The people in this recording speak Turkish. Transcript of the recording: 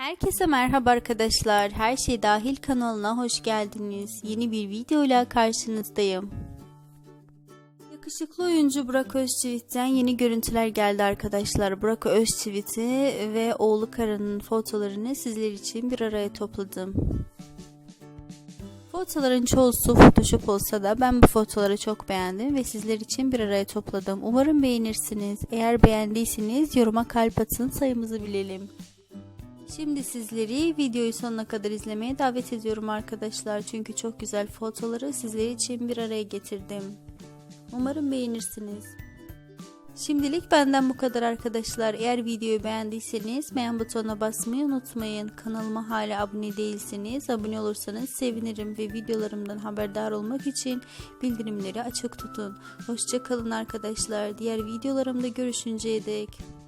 Herkese merhaba arkadaşlar. Her şey dahil kanalına hoş geldiniz. Yeni bir videoyla karşınızdayım. Yakışıklı oyuncu Burak Özçivit'ten yeni görüntüler geldi arkadaşlar. Burak Özçivit'i ve oğlu Kara'nın fotolarını sizler için bir araya topladım. Fotoların çoğusu Photoshop olsa da ben bu fotoları çok beğendim ve sizler için bir araya topladım. Umarım beğenirsiniz. Eğer beğendiyseniz yoruma kalp atın sayımızı bilelim. Şimdi sizleri videoyu sonuna kadar izlemeye davet ediyorum arkadaşlar. Çünkü çok güzel fotoları sizler için bir araya getirdim. Umarım beğenirsiniz. Şimdilik benden bu kadar arkadaşlar. Eğer videoyu beğendiyseniz beğen butonuna basmayı unutmayın. Kanalıma hala abone değilseniz abone olursanız sevinirim ve videolarımdan haberdar olmak için bildirimleri açık tutun. Hoşçakalın arkadaşlar. Diğer videolarımda görüşünceye dek.